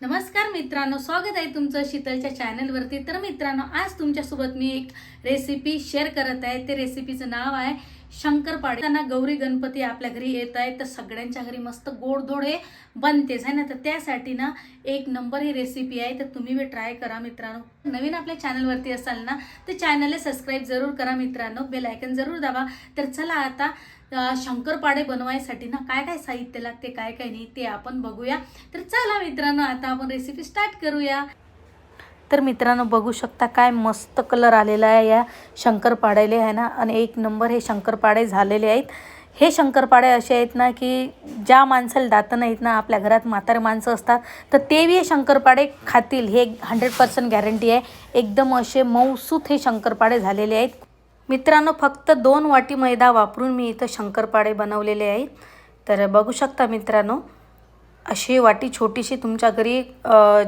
नमस्कार मित्रांनो स्वागत आहे तुमचं शीतलच्या चॅनलवरती तर मित्रांनो आज तुमच्यासोबत मी एक रेसिपी शेअर करत आहे. ते रेसिपीचं नाव आहे शंकरपाळे त्यांना गौरी गणपती आपल्या घरी येत आहे तर सगळ्यांच्या घरी मस्त गोडधोड हे बनतेच आहे ना? तर त्यासाठी ना एक नंबर ही रेसिपी आहे तर तुम्ही बी ट्राय करा मित्रांनो. नवीन आपल्या चॅनलवरती असाल ना तर चॅनलला सबस्क्राईब जरूर करा मित्रांनो. बेल आयकन जरूर दाबा. तर चला आता शंकरपाडे बनवायसाठी ना काय काय साहित्य लागते काय काय नाही ते आपण बघूया. तर चला मित्रांनो आता आपण रेसिपी स्टार्ट करूया. तर मित्रांनो बघू शकता काय मस्त कलर आलेला आहे या शंकरपाड्याले आहे ना? आणि एक नंबर हे शंकरपाडे झालेले आहेत. हे शंकरपाडे असे आहेत ना की ज्या माणसाला दातं नाहीत ना आपल्या घरात म्हातारे माणसं असतात तर ते बी हे शंकरपाडे खातील. हे हंड्रेड पर्सेंट गॅरंटी आहे. एकदम असे मऊसूत हे शंकरपाडे झालेले आहेत. मित्रांनो फक्त दोन वाटी मैदा वापरून मी इथं शंकरपाडे बनवलेले आहेत तर बघू शकता मित्रांनो अशी वाटी छोटीशी तुमच्या घरी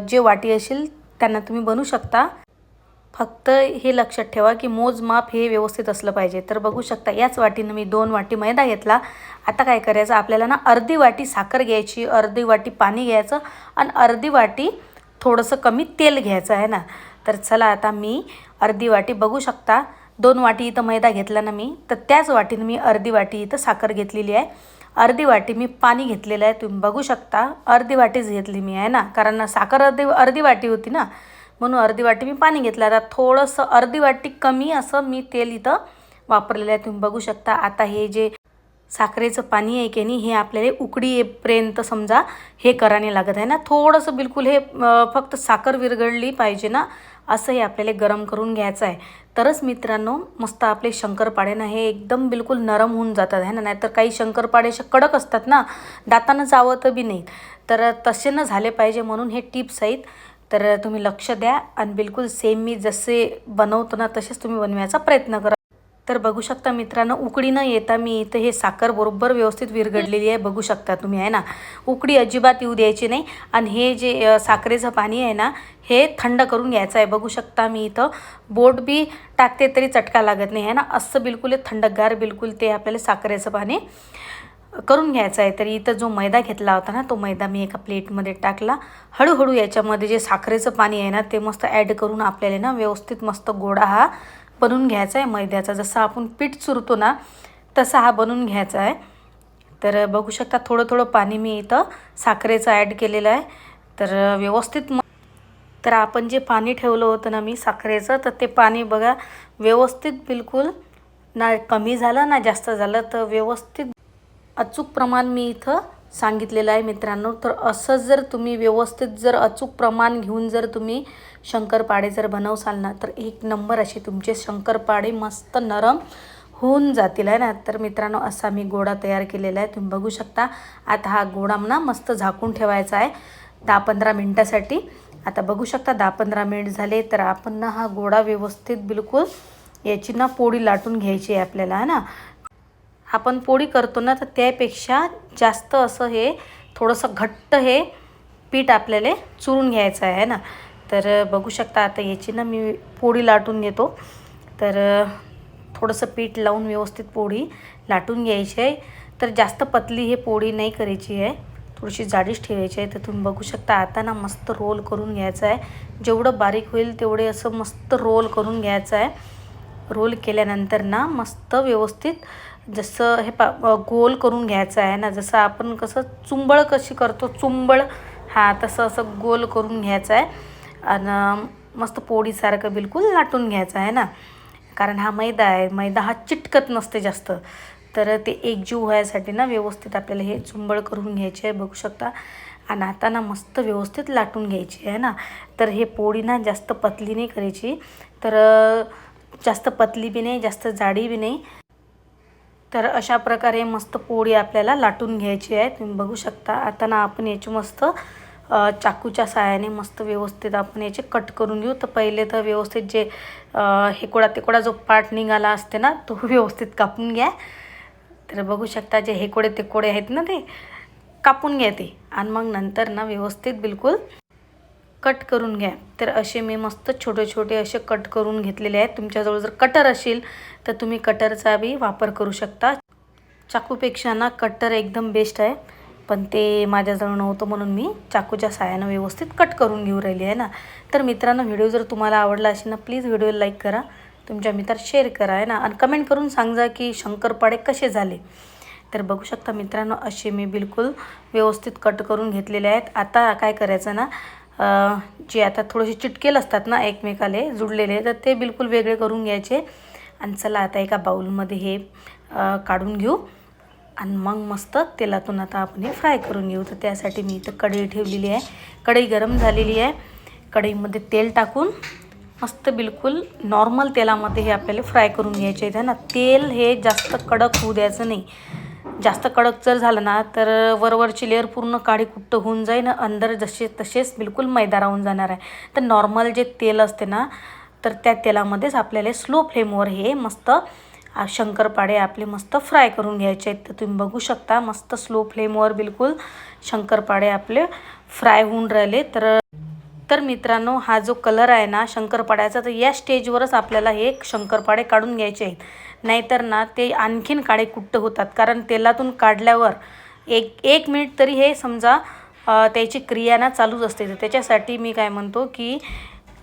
जे वाटी असेल त्यांना तुम्ही बनू शकता. फक्त हे लक्षात ठेवा की मोजमाप हे व्यवस्थित असलं पाहिजे. तर बघू शकता याच वाटीनं मी दोन वाटी मैदा घेतला. आता काय करायचं? आपल्याला ना अर्धी वाटी साखर घ्यायची अर्धी वाटी पाणी घ्यायचं आणि अर्धी वाटी थोडंसं कमी तेल घ्यायचं आहे ना? तर चला आता मी अर्धी वाटी बघू शकता. दोन वाटी इथं मैदा घेतला ना मी तर त्याच वाटीनं मी अर्धी वाटी इथं साखर घेतलेली आहे. अर्धी वाटी मी पाणी घेतलेलं आहे तुम्ही बघू शकता. अर्धी वाटीच घेतली मी आहे ना. कारण साखर अर्धी अर्धी वाटी होती ना. म्हणून अर्धी वाटी मी पाणी घेतलं. आता थोडंसं अर्धी वाटी कमी असं मी तेल इथं वापरलेलं आहे. तुम्ही बघू शकता. आता हे जे साखरेचं पाणी आहे की नाही हे आपल्याला उकडी येईपर्यंत समजा हे कराने लागत आहे ना. थोडंसं बिलकुल हे फक्त साखर विरघळली पाहिजे ना असं हे आपल्याला गरम करून घ्यायचं आहे. तरच मित्रांनो मस्त आपले शंकरपाडे ना हे एकदम बिलकुल नरम होऊन जातात आहे ना. नाहीतर काही शंकरपाडे असे कडक असतात ना दातानं चावत बी नाही तर तसे न झाले पाहिजे म्हणून हे टिप्स आहेत. तर तुम्ही लक्ष द्या आणि बिलकुल सेम मी जसे बनवतो ना तसेच तुम्ही बनवायचा प्रयत्न करा. तर बघू शकता मित्रांनो उकडी न येता मी इथं हे साखर बरोबर व्यवस्थित विरघडलेली आहे. बघू शकता तुम्ही आहे ना? उकडी अजिबात येऊ द्यायची नाही. आणि हे जे साखरेचं पाणी आहे ना हे थंड करून घ्यायचं आहे. बघू शकता मी इथं बोट बी टाकते तरी चटका लागत नाही आहे ना? असं बिलकुल थंडगार बिलकुल ते आपल्याला साखरेचं पाणी करून घ्यायचं आहे. तर इथं जो मैदा घेतला होता ना तो मैदा मी एका प्लेटमध्ये टाकला. हळूहळू याच्यामध्ये जे साखरेचं पाणी आहे ना ते मस्त ॲड करून आपल्याला ना व्यवस्थित मस्त गोडा हा बनवून घ्यायचा आहे मैद्याचा. जसं आपण पीठ चुरतो ना तसा हा बनवून घ्यायचा आहे. तर बघू शकता थोडं थोडं पाणी मी इथं साखरेचं ॲड केलेलं आहे. तर व्यवस्थित म तर आपण जे पाणी ठेवलं होतं ना मी साखरेचं तर ते पाणी बघा व्यवस्थित बिलकुल ना कमी झालं ना जास्त झालं तर व्यवस्थित अचूक प्रमाण मी इथं सांगितलेलं आहे मित्रांनो. तर असं जर तुम्ही व्यवस्थित जर अचूक प्रमाण घेऊन जर तुम्ही शंकरपाडे जर बनवसाल ना तर एक नंबर असे तुमचे शंकरपाडे मस्त नरम होऊन जातील आहे ना? तर मित्रांनो असा मी गोडा तयार केलेला आहे. तुम्ही बघू शकता आता हा गोडा ना मस्त झाकून ठेवायचा आहे दहा पंधरा मिनटासाठी. आता बघू शकता दहा पंधरा मिनिट झाले तर आपण ना हा गोडा व्यवस्थित बिलकुल याची ना पोळी लाटून घ्यायची आहे आपल्याला आहे ना? आपण पोळी करतो ना तर त्यापेक्षा जास्त असं हे थोडंसं घट्ट हे पीठ आपल्याला चुरून घ्यायचं आहे ना? तर बघू शकता आता याची ना मी पोळी लाटून घेतो. तर थोडंसं पीठ लावून व्यवस्थित पोळी लाटून घ्यायची आहे. तर जास्त पतली हे पोळी नाही करायची आहे. थोडीशी जाडीच ठेवायची आहे. तर तुम्ही बघू शकता आता ना मस्त रोल करून घ्यायचं आहे. जेवढं बारीक होईल तेवढे असं मस्त रोल करून घ्यायचं आहे. रोल केल्यानंतर ना मस्त व्यवस्थित जसं हे पा गोल करून घ्यायचं आहे ना जसं आपण कसं चुंबळ कशी करतो चुंबळ हा तसं असं गोल करून घ्यायचं आहे. आणि मस्त पोळीसारखं बिलकुल लाटून घ्यायचं आहे ना. कारण हा मैदा आहे मैदा हा चिटकत नसते जास्त. तर ते एकजीव व्हायसाठी ना व्यवस्थित आपल्याला हे चुंबळ करून घ्यायचे आहे बघू शकता. आणि आता ना मस्त व्यवस्थित लाटून घ्यायची आहे ना. तर हे पोळी ना जास्त पतली नाही करायची. तर जास्त पतली बी नाही जास्त जाडी बी नाही. तर अशा प्रकारे मस्त पोळी आपल्याला लाटून घ्यायची आहे. तुम्ही बघू शकता. आता ना आपण याची मस्त चाकूच्या साहाय्याने मस्त व्यवस्थित आपण याचे कट करून घेऊ. तर पहिले तर व्यवस्थित जे हेकोडा तेकोडा जो पार्ट निघाला असते ना तो व्यवस्थित कापून घ्या. तर बघू शकता जे हेकोडे तेकोडे आहेत ना ते कापून घ्या ते. आणि मग नंतर ना व्यवस्थित बिलकुल कट करून घ्या. तर असे मी मस्त छोटे छोटे असे कट करून घेतलेले आहेत. तुमच्याजवळ जर कटर असेल तर तुम्ही कटरचा बी वापर करू शकता. चाकूपेक्षा ना कटर एकदम बेस्ट आहे. पण ते माझ्याजवळ नव्हतं म्हणून मी चाकूच्या साह्यानं व्यवस्थित कट करून घेऊ राहिली आहे ना. तर मित्रांनो व्हिडिओ जर तुम्हाला आवडला असेल ना प्लीज व्हिडिओ लाईक करा. तुमच्या मित्रात शेअर करा आहे ना? आणि कमेंट करून सांगा की शंकरपाडे कसे झाले. तर बघू शकता मित्रांनो असे मी बिलकुल व्यवस्थित कट करून घेतलेले आहेत. आता काय करायचं ना जे आता थोडेसे चिटकेल असतात ना एकमेकाले जुडलेले तर ते बिलकुल वेगळे करून घ्यायचे. आणि चला आता एका बाऊलमध्ये हे काढून घेऊ. आणि मग मस्त तेलातून आता आपण हे फ्राय करून घेऊ. तर त्यासाठी मी इथं कढई ठेवलेली आहे. कढई गरम झालेली आहे. कढईमध्ये तेल टाकून मस्त बिलकुल नॉर्मल तेलामध्ये हे आपल्याला फ्राय करून घ्यायचे. आहे ना तेल हे जास्त कडक होऊ द्यायचं नाही. जास्त कडक जर झालं ना तर वरवरची लेअर पूर्ण काळी कुट्ट होऊन जाईल ना अंदर जसे तसेच बिलकुल मैदा राहून जाणार आहे. तर नॉर्मल जे तेल असते ना तर त्या तेलामध्येच आपल्याला स्लो फ्लेमवर हे मस्त शंकरपाळे शंकरपाडे आपले मस्त फ्राय करून घ्यायचे आहेत. तर तुम्ही बघू शकता मस्त स्लो फ्लेमवर बिलकुल शंकरपाडे आपले फ्राय होऊन राहिले. तर तर मित्रांनो हा जो कलर आहे ना शंकरपाड्याचा तर या स्टेजवरच आपल्याला हे शंकरपाडे काढून घ्यायचे आहेत. नाहीतर ना ते आणखीन काळे कुट्ट होतात. कारण तेलातून काढल्यावर एक एक मिनिट तरी हे समजा त्याची क्रिया ना चालूच असते. तर त्याच्यासाठी मी काय म्हणतो की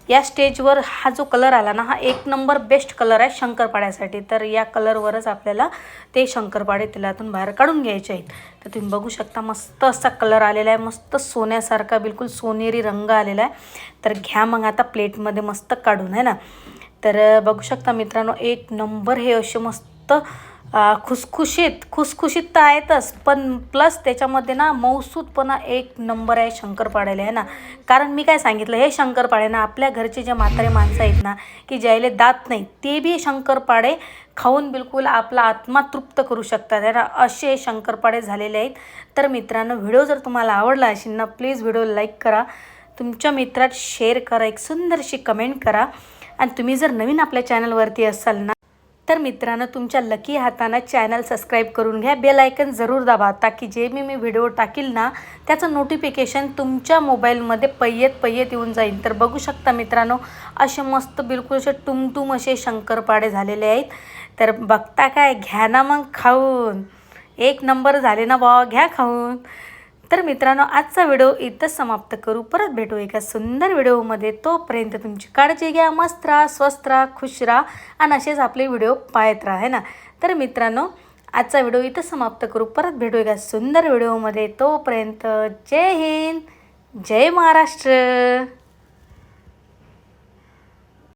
या स्टेजवर हा जो कलर आला ना हा एक नंबर बेस्ट कलर आहे शंकरपाड्यासाठी तर या कलरवरच आपल्याला ते शंकरपाडे तेलातून बाहेर काढून घ्यायचे आहेत. तर तुम्ही बघू शकता मस्त असा कलर आलेला आहे. मस्त सोन्यासारखा बिलकुल सोनेरी रंग आलेला आहे. तर घ्या मग आता प्लेटमध्ये मस्त काढून आहे ना? तर बघू शकता मित्रांनो एक नंबर हे असे मस्त खुसखुशीत खुसखुशीत तर आहेतच पण प्लस त्याच्यामध्ये ना मौसूदपणा एक नंबर आहे शंकरपाड्याला आहे ना? कारण मी काय सांगितलं हे शंकरपाडे ना आपल्या घरचे जे म्हातारे माणसं आहेत ना की ज्याले दात नाही ते बी शंकरपाडे खाऊन बिलकुल आपला आत्मा तृप्त करू शकतात आहे ना? असे शंकरपाळे शंकरपाडे झालेले आहेत. तर मित्रांनो व्हिडिओ जर तुम्हाला आवडला असेल ना प्लीज व्हिडिओ लाईक करा. तुमच्या मित्रात शेअर करा एक सुंदरशी कमेंट करा. आणि तुम्ही जर नवीन आपल्या चॅनलवरती असाल ना तर मित्रांनो तुमच्या लकी हातानं चॅनल सबस्क्राईब करून घ्या. बेल आयकन जरूर दाबा ताकी जे मी मी व्हिडिओ टाकील ना त्याचं नोटिफिकेशन तुमच्या मोबाईलमध्ये पय्येत पय्येत येऊन जाईल. तर बघू शकता मित्रांनो असे मस्त बिलकुल असे टुमटुम असे शंकरपाडे झालेले आहेत. तर बघता काय? घ्या ना मग खाऊन. एक नंबर झाले ना बा घ्या खाऊन. तर मित्रांनो आजचा व्हिडिओ इथंच समाप्त करू. परत भेटू एका सुंदर व्हिडिओमध्ये. तोपर्यंत तुमची काळजी घ्या मस्त राहा स्वस्त राहा खुश राहा आणि असेच आपले व्हिडिओ पाहत राहा है ना? तर मित्रांनो आजचा व्हिडिओ इथं समाप्त करू. परत भेटू एका सुंदर व्हिडिओमध्ये. तोपर्यंत जय हिंद जय महाराष्ट्र.